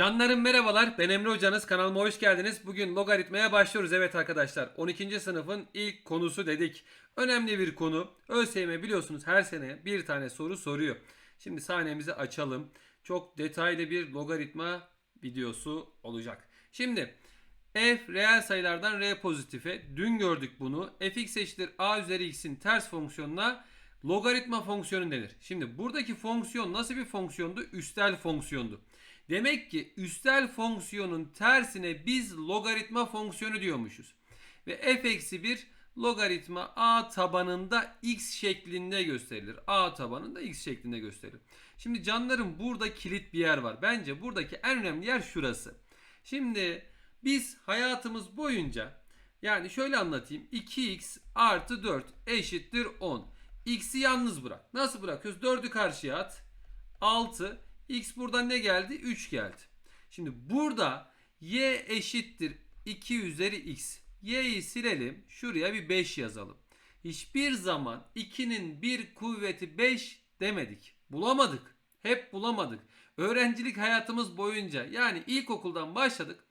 Canlarım merhabalar. Ben Emre Hocanız. Kanalıma hoş geldiniz. Bugün logaritmaya başlıyoruz. Evet arkadaşlar 12. sınıfın ilk konusu dedik. Önemli bir konu. ÖSYM biliyorsunuz her sene bir tane soru soruyor. Şimdi sahnemizi açalım. Çok detaylı bir logaritma videosu olacak. Şimdi f reel sayılardan r pozitife. Dün gördük bunu. fx eşittir a üzeri x'in ters fonksiyonuna logaritma fonksiyonu denir. Şimdi buradaki fonksiyon nasıl bir fonksiyondu? Üstel fonksiyondu. Demek ki üstel fonksiyonun tersine biz logaritma fonksiyonu diyormuşuz. Ve f eksi 1 logaritma a tabanında x şeklinde gösterilir. a tabanında x şeklinde gösterilir. Şimdi canlarım burada kilit bir yer var. Bence buradaki en önemli yer şurası. Şimdi biz hayatımız boyunca yani şöyle anlatayım. 2x artı 4 eşittir 10. X'i yalnız bırak. Nasıl bırakıyoruz? 4'ü karşıya at. 6. X buradan ne geldi? 3 geldi. Şimdi burada y eşittir 2 üzeri x. Y'yi silelim. Şuraya bir 5 yazalım. Hiçbir zaman 2'nin bir kuvveti 5 demedik. Bulamadık. Hep bulamadık. Öğrencilik hayatımız boyunca yani ilkokuldan başladık.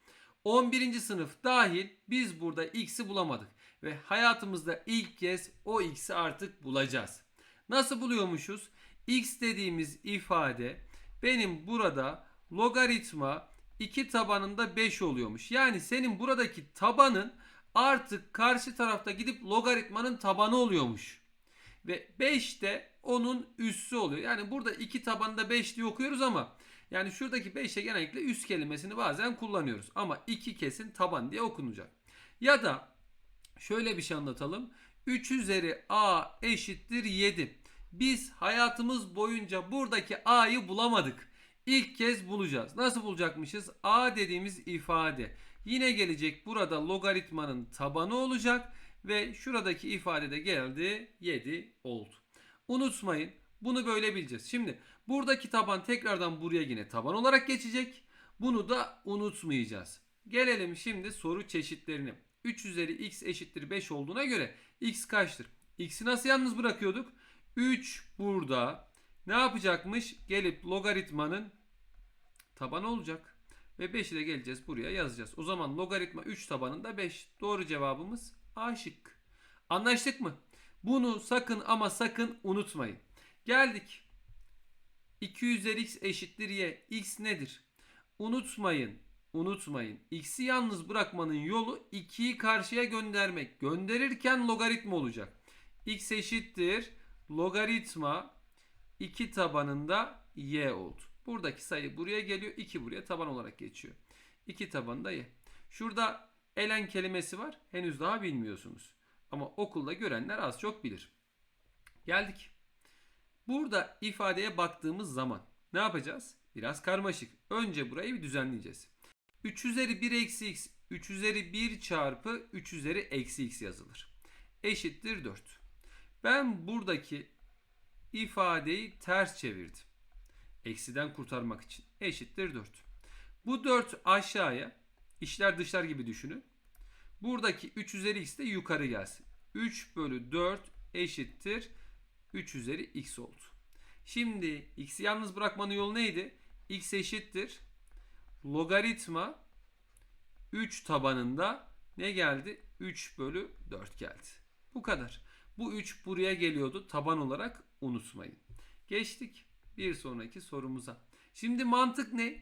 11. sınıf dahil biz burada x'i bulamadık. Ve hayatımızda ilk kez o x'i artık bulacağız. Nasıl buluyormuşuz? x dediğimiz ifade benim burada logaritma 2 tabanında 5 oluyormuş. Yani senin buradaki tabanın artık karşı tarafta gidip logaritmanın tabanı oluyormuş. Ve 5 de onun üssü oluyor. Yani burada 2 tabanında 5 diye okuyoruz ama yani şuradaki 5'e genellikle üst kelimesini bazen kullanıyoruz. Ama 2 kesin taban diye okunacak. Ya da şöyle bir şey anlatalım. 3 üzeri a eşittir 7. Biz hayatımız boyunca buradaki a'yı bulamadık. İlk kez bulacağız. Nasıl bulacakmışız? A dediğimiz ifade yine gelecek burada logaritmanın tabanı olacak ve şuradaki ifade de geldi 7 oldu. Unutmayın bunu böyle bileceğiz. Şimdi buradaki taban tekrardan buraya yine taban olarak geçecek. Bunu da unutmayacağız. Gelelim şimdi soru çeşitlerine. 3 üzeri x eşittir 5 olduğuna göre x kaçtır? X'i nasıl yalnız bırakıyorduk? 3 burada ne yapacakmış? Gelip logaritmanın tabanı olacak. Ve 5'i de geleceğiz buraya yazacağız. O zaman logaritma 3 tabanında 5. Doğru cevabımız A şık. Anlaştık mı? Bunu sakın ama sakın unutmayın. Geldik. 2 üzeri x eşittir y. x nedir? Unutmayın. Unutmayın. X'i yalnız bırakmanın yolu 2'yi karşıya göndermek. Gönderirken logaritma olacak. x eşittir logaritma 2 tabanında y oldu. Buradaki sayı buraya geliyor. 2 buraya taban olarak geçiyor. 2 tabanında y. Şurada elen kelimesi var. Henüz daha bilmiyorsunuz. Ama okulda görenler az çok bilir. Geldik. Burada ifadeye baktığımız zaman ne yapacağız? Biraz karmaşık. Önce burayı bir düzenleyeceğiz. 3 üzeri 1 eksi x 3 üzeri 1 çarpı 3 üzeri eksi x yazılır. Eşittir 4. Ben buradaki ifadeyi ters çevirdim. Eksiden kurtarmak için. Eşittir 4. Bu 4 aşağıya işler dışlar gibi düşünün. Buradaki 3 üzeri x de yukarı gelsin. 3 bölü 4 eşittir 3 üzeri x oldu. Şimdi x'i yalnız bırakmanın yolu neydi? x eşittir logaritma 3 tabanında ne geldi? 3 bölü 4 geldi. Bu kadar. Bu 3 buraya geliyordu taban olarak unutmayın. Geçtik bir sonraki sorumuza. Şimdi mantık ne?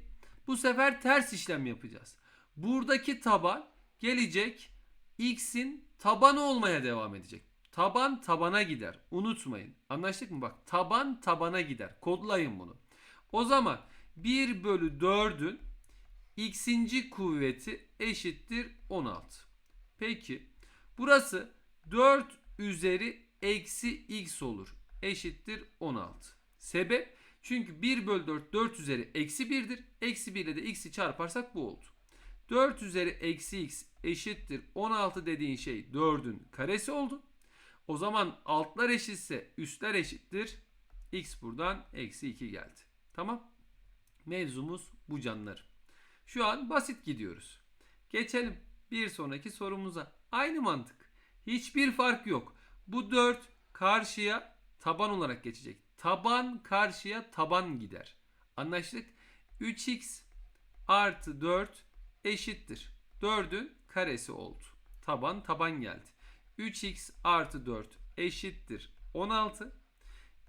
Bu sefer ters işlem yapacağız. Buradaki taban gelecek x'in tabanı olmaya devam edecek. Taban tabana gider. Unutmayın. Anlaştık mı? Bak taban tabana gider. Kodlayın bunu. O zaman 1 bölü 4'ün x'inci kuvveti eşittir 16. Peki burası 4 üzeri eksi x olur. Eşittir 16. Sebep? Çünkü 1 bölü 4 4 üzeri eksi 1'dir. Eksi 1 ile de x'i çarparsak bu oldu. 4 üzeri eksi x eşittir 16 dediğin şey 4'ün karesi oldu. O zaman altlar eşitse üstler eşittir. x buradan eksi 2 geldi. Tamam. Mevzumuz bu canlar. Şu an basit gidiyoruz. Geçelim bir sonraki sorumuza. Aynı mantık. Hiçbir fark yok. Bu 4 karşıya taban olarak geçecek. Taban karşıya taban gider. Anlaştık. 3x artı 4 eşittir. 4'ün karesi oldu. Taban taban geldi. 3x artı 4 eşittir 16.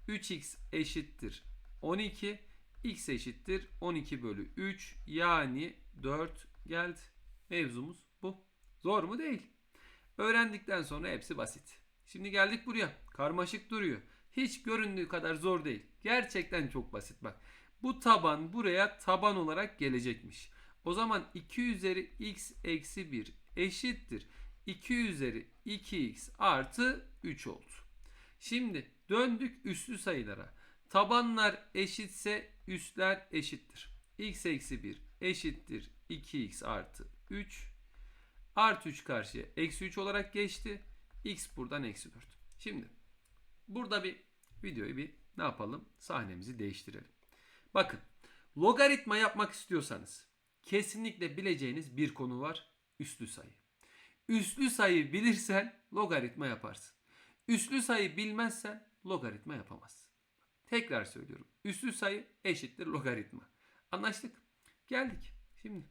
3x eşittir 12. x eşittir 12 bölü 3 yani 4 geldi. Mevzumuz bu. Zor mu değil. Öğrendikten sonra hepsi basit. Şimdi geldik buraya. Karmaşık duruyor. Hiç göründüğü kadar zor değil. Gerçekten çok basit bak. Bu taban buraya taban olarak gelecekmiş. O zaman 2 üzeri x eksi 1 eşittir. 2 üzeri 2x artı 3 oldu. Şimdi döndük üslü sayılara. Tabanlar eşitse üstler eşittir. x eksi 1 eşittir 2x artı 3. Artı 3 karşıya eksi 3 olarak geçti. x buradan eksi 4. Şimdi burada bir videoyu bir ne yapalım? Sahnemizi değiştirelim. Bakın logaritma yapmak istiyorsanız kesinlikle bileceğiniz bir konu var. Üslü sayı. Üslü sayı bilirsen logaritma yaparsın. Üslü sayı bilmezsen logaritma yapamazsın. Tekrar söylüyorum. Üslü sayı eşittir logaritma. Anlaştık. Geldik. Şimdi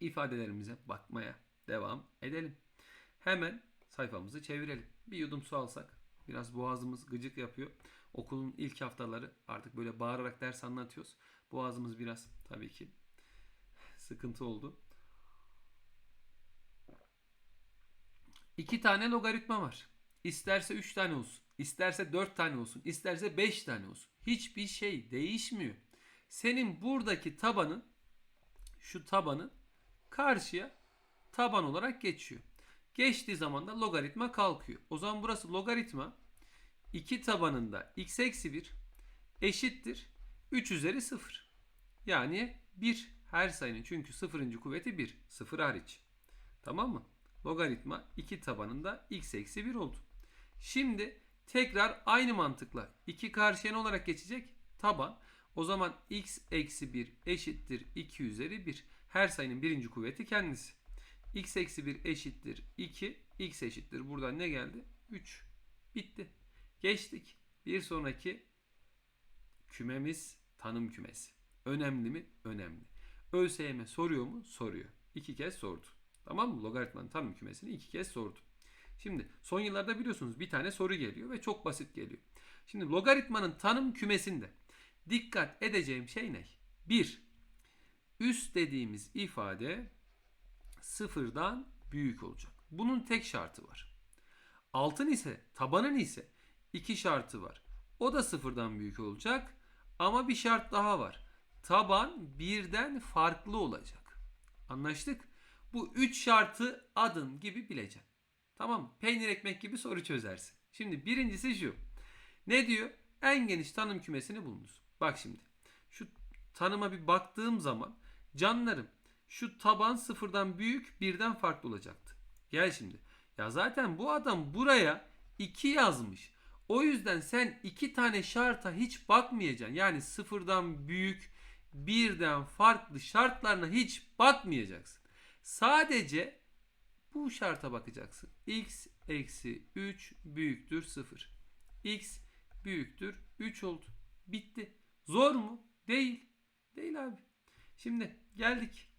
ifadelerimize bakmaya devam edelim. Hemen sayfamızı çevirelim. Bir yudum su alsak. Biraz boğazımız gıcık yapıyor. Okulun ilk haftaları artık böyle bağırarak ders anlatıyoruz. Boğazımız biraz tabii ki sıkıntı oldu. İki tane logaritma var. İsterse üç tane olsun. isterse dört tane olsun. isterse beş tane olsun. Hiçbir şey değişmiyor. Senin buradaki tabanın şu tabanın karşıya taban olarak geçiyor. Geçtiği zaman da logaritma kalkıyor. O zaman burası logaritma 2 tabanında x eksi 1 eşittir 3 üzeri 0. Yani 1 her sayının çünkü sıfırıncı kuvveti 1. 0 hariç. Tamam mı? Logaritma 2 tabanında x eksi 1 oldu. Şimdi tekrar aynı mantıkla 2 karşıya ne olarak geçecek? Taban. O zaman x eksi 1 eşittir 2 üzeri 1. Her sayının birinci kuvveti kendisi. X eksi 1 eşittir 2. x eşittir. Buradan ne geldi? 3. Bitti. Geçtik. Bir sonraki kümemiz tanım kümesi. Önemli mi? Önemli. ÖSYM soruyor mu? Soruyor. İki kez sordu. Tamam mı? Logaritmanın tanım kümesini iki kez sordu. Şimdi son yıllarda biliyorsunuz bir tane soru geliyor ve çok basit geliyor. Şimdi logaritmanın tanım kümesinde dikkat edeceğim şey ne? 1. Üst dediğimiz ifade sıfırdan büyük olacak. Bunun tek şartı var. Altın ise tabanın ise iki şartı var. O da sıfırdan büyük olacak. Ama bir şart daha var. Taban birden farklı olacak. Anlaştık? Bu üç şartı adın gibi bileceksin. Tamam mı? Peynir ekmek gibi soru çözersin. Şimdi birincisi şu. Ne diyor? En geniş tanım kümesini bulunuz. Bak şimdi. Şu tanıma bir baktığım zaman canlarım şu taban sıfırdan büyük birden farklı olacaktı. Gel şimdi. Ya zaten bu adam buraya 2 yazmış. O yüzden sen iki tane şarta hiç bakmayacaksın. Yani sıfırdan büyük, birden farklı şartlarına hiç bakmayacaksın. Sadece bu şarta bakacaksın. x eksi 3 büyüktür 0. x büyüktür 3 oldu. Bitti. Zor mu? Değil. Değil abi. Şimdi geldik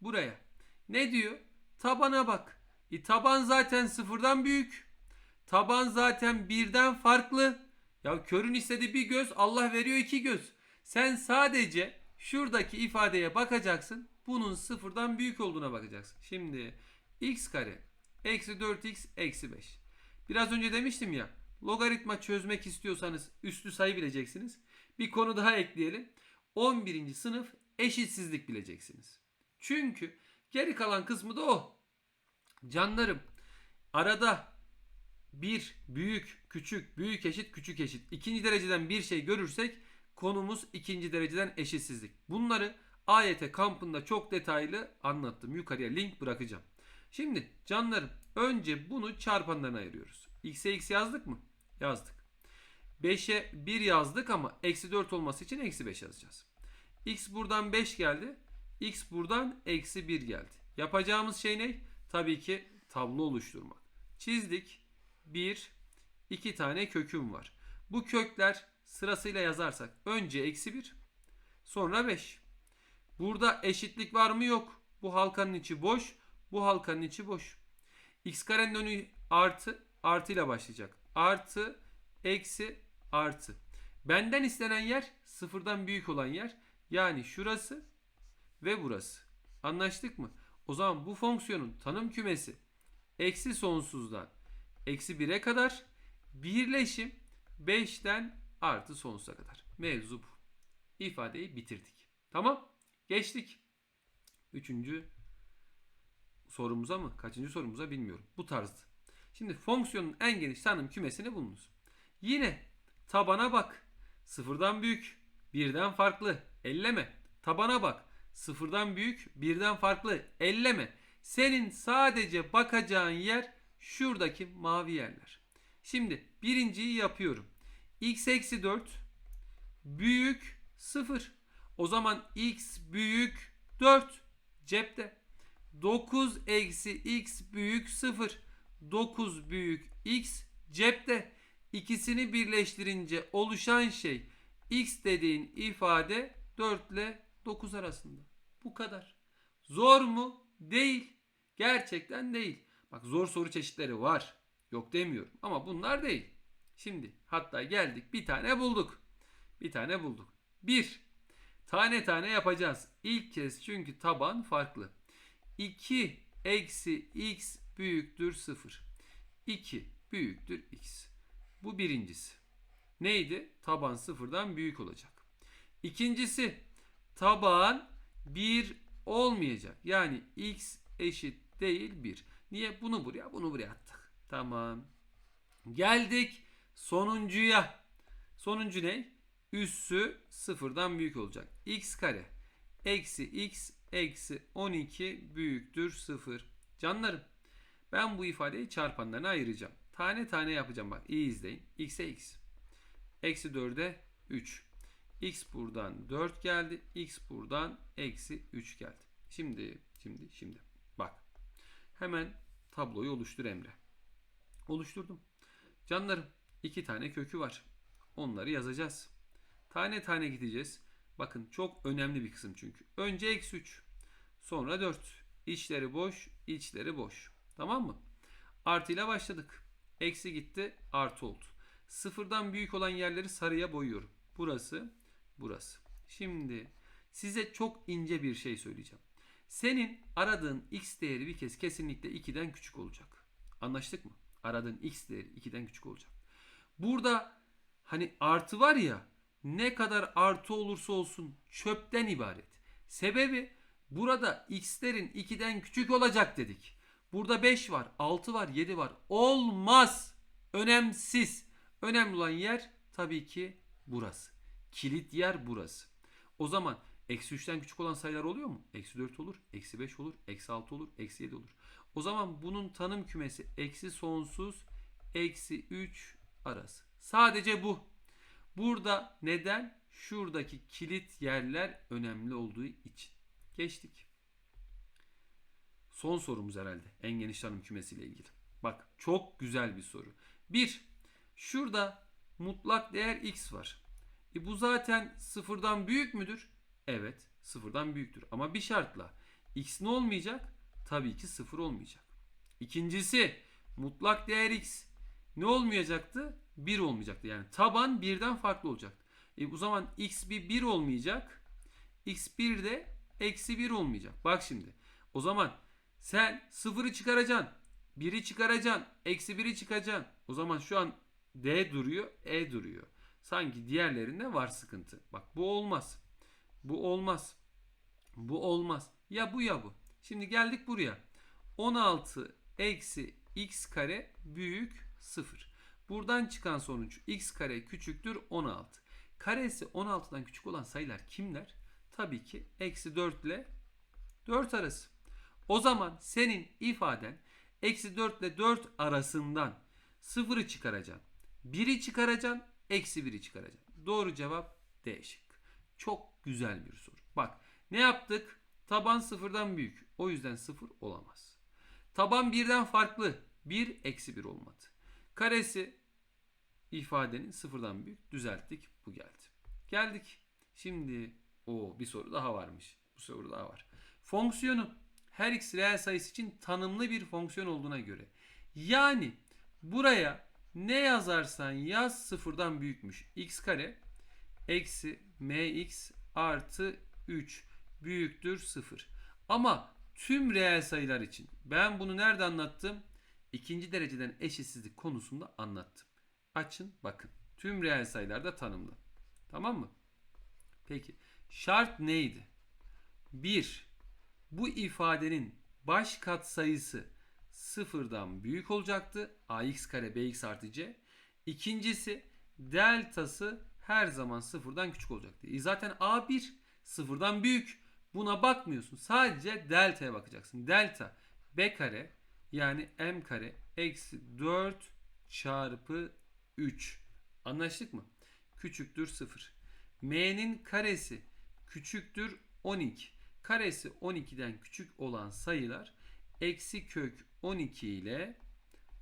buraya. Ne diyor? Tabana bak. E, taban zaten sıfırdan büyük. Taban zaten birden farklı. Ya körün istediği bir göz Allah veriyor iki göz. Sen sadece şuradaki ifadeye bakacaksın. Bunun sıfırdan büyük olduğuna bakacaksın. Şimdi x kare eksi 4x eksi 5. Biraz önce demiştim ya logaritma çözmek istiyorsanız üstü sayı bileceksiniz. Bir konu daha ekleyelim. 11. sınıf eşitsizlik bileceksiniz. Çünkü geri kalan kısmı da o. Canlarım arada bir büyük, küçük, büyük eşit, küçük eşit. ikinci dereceden bir şey görürsek konumuz ikinci dereceden eşitsizlik. Bunları AYT kampında çok detaylı anlattım. Yukarıya link bırakacağım. Şimdi canlarım önce bunu çarpanlarına ayırıyoruz. X'e x yazdık mı? Yazdık. 5'e 1 yazdık ama eksi 4 olması için eksi 5 yazacağız. X buradan 5 geldi. X buradan eksi 1 geldi. Yapacağımız şey ne? Tabii ki tablo oluşturmak. Çizdik. 1, 2 tane köküm var. Bu kökler sırasıyla yazarsak önce eksi 1 sonra 5. Burada eşitlik var mı yok. Bu halkanın içi boş. Bu halkanın içi boş. X karenin önü artı. Artı ile başlayacak. Artı. Eksi. Artı. Benden istenen yer sıfırdan büyük olan yer. Yani şurası ve burası. Anlaştık mı? O zaman bu fonksiyonun tanım kümesi eksi sonsuzdan eksi 1'e kadar birleşim 5'ten artı sonsuza kadar. Mevzu bu. İfadeyi bitirdik. Tamam. Geçtik. Üçüncü sorumuza mı? Kaçıncı sorumuza bilmiyorum. Bu tarzdı. Şimdi fonksiyonun en geniş tanım kümesini bulunuz. Yine tabana bak. Sıfırdan büyük, birden farklı. Elleme. Tabana bak. Sıfırdan büyük, birden farklı. Elleme. Senin sadece bakacağın yer şuradaki mavi yerler. Şimdi birinciyi yapıyorum. x eksi 4 büyük 0. O zaman x büyük 4 cepte. 9 eksi x büyük 0. 9 büyük x cepte. İkisini birleştirince oluşan şey x dediğin ifade 4 ile 9 arasında. Bu kadar. Zor mu? Değil. Gerçekten değil. Bak zor soru çeşitleri var. Yok demiyorum ama bunlar değil. Şimdi hatta geldik bir tane bulduk. Bir tane bulduk. Bir. Tane tane yapacağız. İlk kez çünkü taban farklı. 2 eksi x büyüktür 0. 2 büyüktür x. Bu birincisi. Neydi? Taban sıfırdan büyük olacak. İkincisi taban 1 olmayacak. Yani x eşit değil 1. Niye? Bunu buraya bunu buraya attık. Tamam. Geldik sonuncuya. Sonuncu ne? Üssü sıfırdan büyük olacak. x kare eksi x eksi 12 büyüktür 0. Canlarım ben bu ifadeyi çarpanlarına ayıracağım. Tane tane yapacağım bak iyi izleyin. x'e x. Eksi 4'e 3. x buradan 4 geldi. x buradan eksi 3 geldi. Şimdi şimdi şimdi bak. Hemen tabloyu oluştur Emre. Oluşturdum. Canlarım iki tane kökü var. Onları yazacağız. Tane tane gideceğiz. Bakın çok önemli bir kısım çünkü. Önce eksi 3. Sonra 4. İçleri boş, içleri boş. Tamam mı? Artı ile başladık. Eksi gitti, artı oldu. Sıfırdan büyük olan yerleri sarıya boyuyorum. Burası, burası. Şimdi size çok ince bir şey söyleyeceğim. Senin aradığın x değeri bir kez kesinlikle 2'den küçük olacak. Anlaştık mı? Aradığın x değeri 2'den küçük olacak. Burada hani artı var ya ne kadar artı olursa olsun çöpten ibaret. Sebebi burada x'lerin 2'den küçük olacak dedik. Burada 5 var, 6 var, 7 var. Olmaz. Önemsiz. Önemli olan yer tabii ki burası. Kilit yer burası. O zaman eksi 3'ten küçük olan sayılar oluyor mu? Eksi 4 olur, eksi 5 olur, eksi 6 olur, eksi 7 olur. O zaman bunun tanım kümesi eksi sonsuz, eksi 3 arası. Sadece bu. Burada neden? Şuradaki kilit yerler önemli olduğu için. Geçtik. Son sorumuz herhalde. En geniş tanım kümesiyle ilgili. Bak çok güzel bir soru. Bir, şurada mutlak değer x var. E bu zaten sıfırdan büyük müdür? Evet, sıfırdan büyüktür. Ama bir şartla. x ne olmayacak? Tabii ki sıfır olmayacak. İkincisi, mutlak değer x ne olmayacaktı? 1 olmayacaktı. Yani taban birden farklı olacaktı. E o zaman x bir 1 olmayacak. x1 de eksi 1 olmayacak. Bak şimdi. O zaman sen sıfırı çıkaracaksın. 1'i çıkaracaksın. Eksi 1'i çıkaracaksın. O zaman şu an D duruyor. E duruyor. Sanki diğerlerinde var sıkıntı. Bak bu olmaz. Bu olmaz. Bu olmaz. Ya bu ya bu. Şimdi geldik buraya. 16 eksi x kare büyük 0. Buradan çıkan sonuç x kare küçüktür 16. Karesi 16'dan küçük olan sayılar kimler? Tabii ki eksi 4 ile 4 arası. O zaman senin ifaden eksi 4 ile 4 arasından 0'ı çıkaracaksın. 1'i çıkaracaksın. Eksi 1'i çıkaracaksın. Doğru cevap D şıkkı. Çok güzel bir soru. Bak ne yaptık? Taban sıfırdan büyük. O yüzden sıfır olamaz. Taban birden farklı. 1 eksi 1 olmadı. Karesi ifadenin sıfırdan büyük düzelttik. Bu geldi. Geldik. Şimdi o bir soru daha varmış. Bu soru daha var. Fonksiyonu her x reel sayısı için tanımlı bir fonksiyon olduğuna göre. Yani buraya ne yazarsan yaz sıfırdan büyükmüş. x kare eksi mx artı 3 büyüktür 0. Ama tüm reel sayılar için ben bunu nerede anlattım? İkinci dereceden eşitsizlik konusunda anlattım. Açın bakın. Tüm reel sayılarda tanımlı. Tamam mı? Peki şart neydi? 1. Bu ifadenin baş katsayısı sıfırdan büyük olacaktı. ax kare bx artı c. İkincisi deltası her zaman sıfırdan küçük olacaktı. E zaten a1 sıfırdan büyük. Buna bakmıyorsun. Sadece delta'ya bakacaksın. Delta b kare yani m kare eksi 4 çarpı 3. Anlaştık mı? Küçüktür 0. m'nin karesi küçüktür 12. Karesi 12'den küçük olan sayılar eksi kök 12 ile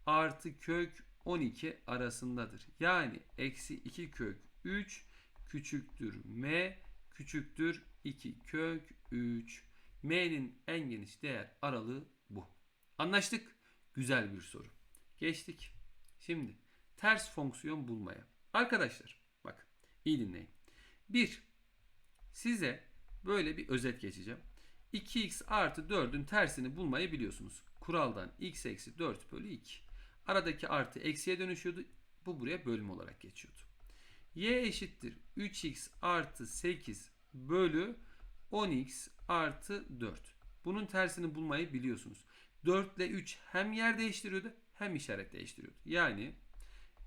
artı kök 12 arasındadır. Yani eksi 2 kök 3 küçüktür m küçüktür 2 kök 3. m'nin en geniş değer aralığı bu. Anlaştık. Güzel bir soru. Geçtik. Şimdi ters fonksiyon bulmaya. Arkadaşlar bakın iyi dinleyin. 1. Size böyle bir özet geçeceğim. 2x artı 4'ün tersini bulmayı biliyorsunuz. Kuraldan x eksi 4 bölü 2. Aradaki artı eksiye dönüşüyordu. Bu buraya bölüm olarak geçiyordu. y eşittir 3x artı 8 bölü 10x artı 4. Bunun tersini bulmayı biliyorsunuz. 4 ile 3 hem yer değiştiriyordu hem işaret değiştiriyordu. Yani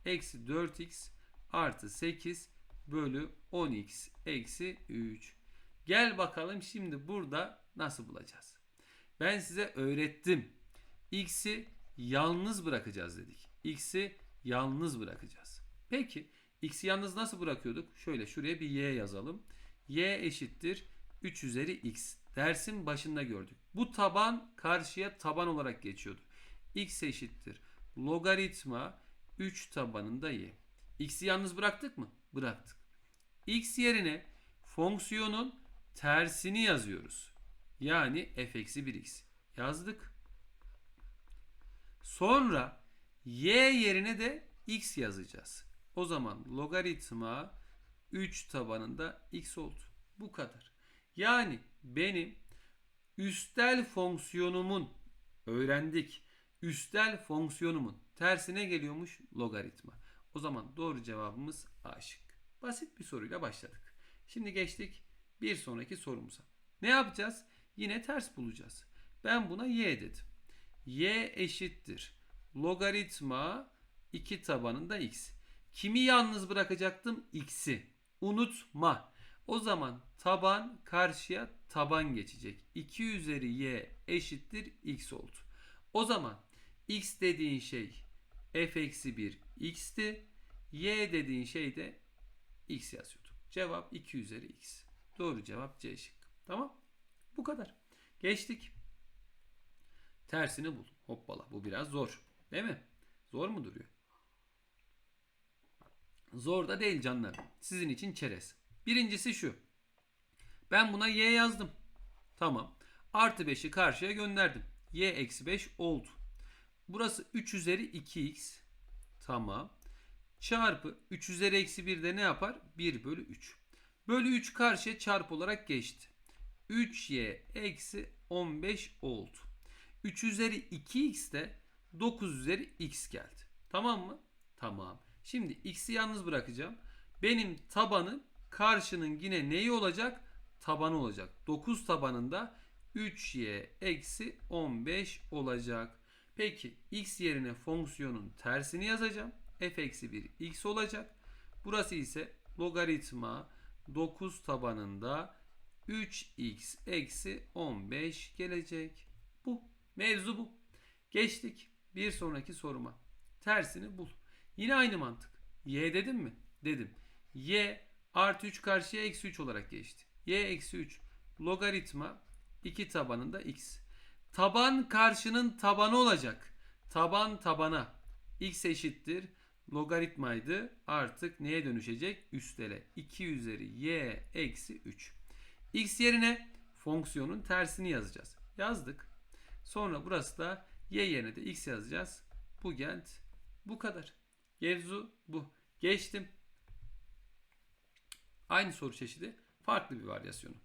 eksi 4x artı 8 bölü 10x eksi 3. Gel bakalım şimdi burada nasıl bulacağız? Ben size öğrettim. X'i yalnız bırakacağız dedik. X'i yalnız bırakacağız. Peki X'i yalnız nasıl bırakıyorduk? Şöyle şuraya bir Y yazalım. Y eşittir 3 üzeri X. Dersin başında gördük. Bu taban karşıya taban olarak geçiyordu. X eşittir. Logaritma 3 tabanında Y. X'i yalnız bıraktık mı? Bıraktık. X yerine fonksiyonun tersini yazıyoruz. Yani f eksi 1x yazdık. Sonra y yerine de x yazacağız. O zaman logaritma 3 tabanında x oldu. Bu kadar. Yani benim üstel fonksiyonumun öğrendik. Üstel fonksiyonumun tersine geliyormuş logaritma. O zaman doğru cevabımız A şık. Basit bir soruyla başladık. Şimdi geçtik bir sonraki sorumuza. Ne yapacağız? Yine ters bulacağız. Ben buna y dedim. y eşittir. Logaritma 2 tabanında x. Kimi yalnız bırakacaktım? x'i. Unutma. O zaman taban karşıya taban geçecek. 2 üzeri y eşittir x oldu. O zaman x dediğin şey f eksi 1 x'ti. y dediğin şey de x yazıyordum. Cevap 2 üzeri x. Doğru cevap C şık. Tamam. Bu kadar. Geçtik. Tersini bul. Hoppala. Bu biraz zor. Değil mi? Zor mu duruyor? Zor da değil canlar. Sizin için çerez. Birincisi şu. Ben buna y yazdım. Tamam. Artı 5'i karşıya gönderdim. y eksi 5 oldu. Burası 3 üzeri 2x. Tamam. Çarpı 3 üzeri eksi 1 de ne yapar? 1 bölü 3. Bölü 3 karşıya çarpı olarak geçti. 3y eksi 15 oldu. 3 üzeri 2x de 9 üzeri x geldi. Tamam mı? Tamam. Şimdi x'i yalnız bırakacağım. Benim tabanı karşının yine neyi olacak? Tabanı olacak. 9 tabanında 3y eksi 15 olacak. Peki x yerine fonksiyonun tersini yazacağım. f eksi 1 x olacak. Burası ise logaritma 9 tabanında 3x eksi 15 gelecek. Bu. Mevzu bu. Geçtik. Bir sonraki soruma. Tersini bul. Yine aynı mantık. Y dedim mi? Dedim. Y artı 3 karşıya eksi 3 olarak geçti. Y eksi 3 logaritma 2 tabanında x. Taban karşının tabanı olacak. Taban tabana. x eşittir. Logaritmaydı. Artık neye dönüşecek? Üstele. 2 üzeri y eksi 3. x yerine fonksiyonun tersini yazacağız. Yazdık. Sonra burası da y yerine de x yazacağız. Bu gent bu kadar. Mevzu bu. Geçtim. Aynı soru çeşidi farklı bir varyasyonu.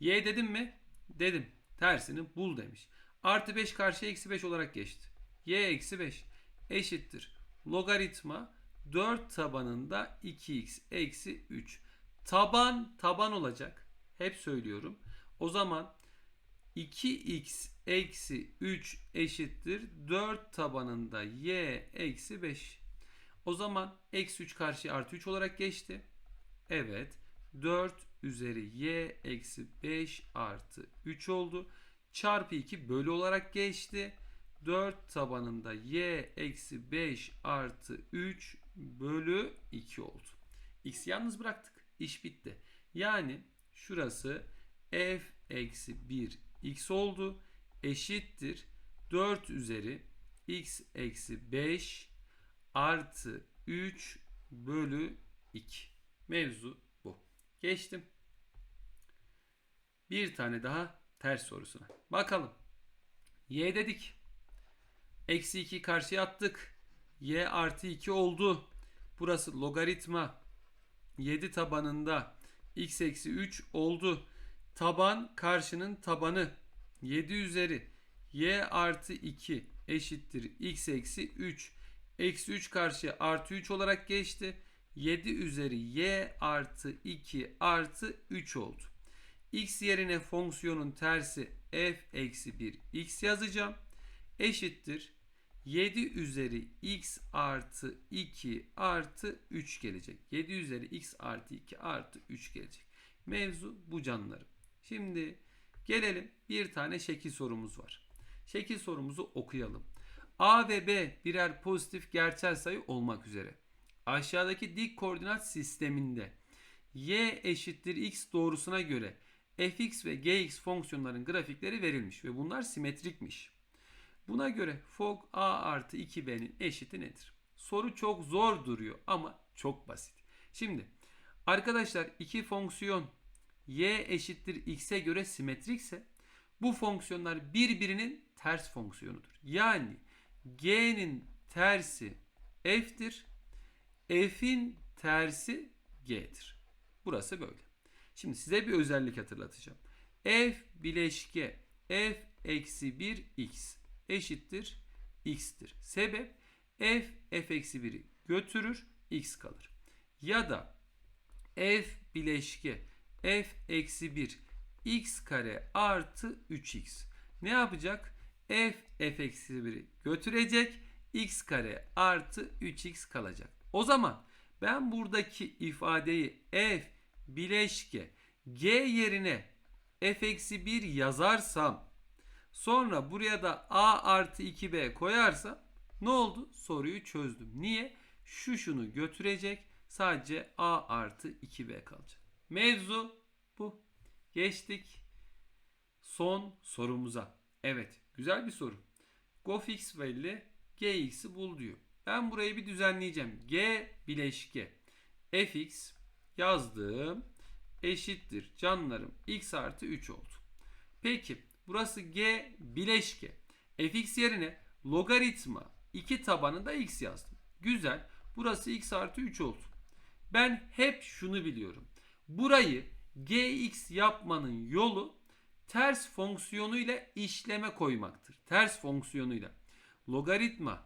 Y dedim mi? Dedim. Tersini bul demiş. Artı 5 karşıya eksi 5 olarak geçti. Y eksi 5 eşittir. Logaritma 4 tabanında 2x eksi 3. Taban taban olacak. Hep söylüyorum. O zaman 2x eksi 3 eşittir 4 tabanında y eksi 5. O zaman eksi 3 karşıya artı 3 olarak geçti. Evet 4 üzeri y eksi 5 artı 3 oldu. Çarpı 2 bölü olarak geçti. 4 tabanında y eksi 5 artı 3 bölü 2 oldu. X yalnız bıraktık. İş bitti. Yani şurası f eksi 1 x oldu. Eşittir 4 üzeri x eksi 5 artı 3 bölü 2. Mevzu bu. Geçtim. Bir tane daha ters sorusuna. Bakalım. Y dedik. Eksi 2 karşıya attık. Y artı 2 oldu. Burası logaritma. 7 tabanında x eksi 3 oldu. Taban karşının tabanı. 7 üzeri y artı 2 eşittir x eksi 3. Eksi 3 karşıya artı 3 olarak geçti. 7 üzeri y artı 2 artı 3 oldu. x yerine fonksiyonun tersi f eksi 1 x yazacağım. Eşittir. 7 üzeri x artı 2 artı 3 gelecek. 7 üzeri x artı 2 artı 3 gelecek. Mevzu bu canlarım. Şimdi gelelim bir tane şekil sorumuz var. Şekil sorumuzu okuyalım. A ve B birer pozitif gerçel sayı olmak üzere. Aşağıdaki dik koordinat sisteminde y eşittir x doğrusuna göre fx ve gx fonksiyonların grafikleri verilmiş ve bunlar simetrikmiş. Buna göre fog a artı 2b'nin eşiti nedir? Soru çok zor duruyor ama çok basit. Şimdi arkadaşlar iki fonksiyon y eşittir x'e göre simetrikse bu fonksiyonlar birbirinin ters fonksiyonudur. Yani g'nin tersi f'tir. F'in tersi g'tir. Burası böyle. Şimdi size bir özellik hatırlatacağım. F bileşke f eksi 1 x eşittir x'tir. Sebep f f eksi 1'i götürür x kalır. Ya da f bileşke f eksi 1 x kare artı 3x. Ne yapacak? f f eksi 1'i götürecek x kare artı 3x kalacak. O zaman ben buradaki ifadeyi f bileşke g yerine f eksi 1 yazarsam sonra buraya da a artı 2b koyarsam ne oldu? Soruyu çözdüm. Niye? Şu şunu götürecek sadece a artı 2b kalacak. Mevzu bu. Geçtik son sorumuza. Evet güzel bir soru. Gofx belli gx'i bul diyor. Ben burayı bir düzenleyeceğim. G bileşke fx yazdığım eşittir canlarım x artı 3 oldu. Peki burası g bileşke. fx yerine logaritma 2 tabanında x yazdım. Güzel. Burası x artı 3 oldu. Ben hep şunu biliyorum. Burayı gx yapmanın yolu ters fonksiyonuyla işleme koymaktır. Ters fonksiyonuyla. Logaritma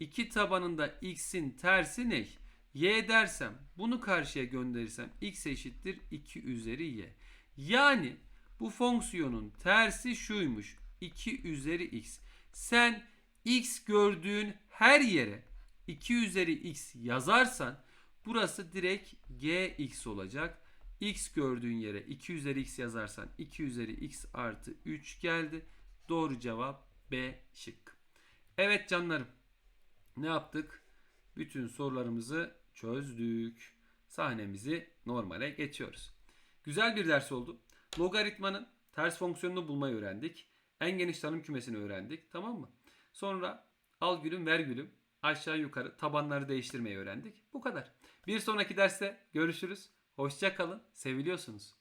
2 tabanında x'in tersi ne? y dersem bunu karşıya gönderirsem x eşittir 2 üzeri y. Yani bu fonksiyonun tersi şuymuş. 2 üzeri x. Sen x gördüğün her yere 2 üzeri x yazarsan burası direkt gx olacak. x gördüğün yere 2 üzeri x yazarsan 2 üzeri x artı 3 geldi. Doğru cevap B şık. Evet canlarım ne yaptık? Bütün sorularımızı çözdük. Sahnemizi normale geçiyoruz. Güzel bir ders oldu. Logaritmanın ters fonksiyonunu bulmayı öğrendik. En geniş tanım kümesini öğrendik. Tamam mı? Sonra al gülüm ver gülüm aşağı yukarı tabanları değiştirmeyi öğrendik. Bu kadar. Bir sonraki derste görüşürüz. Hoşça kalın. Seviliyorsunuz.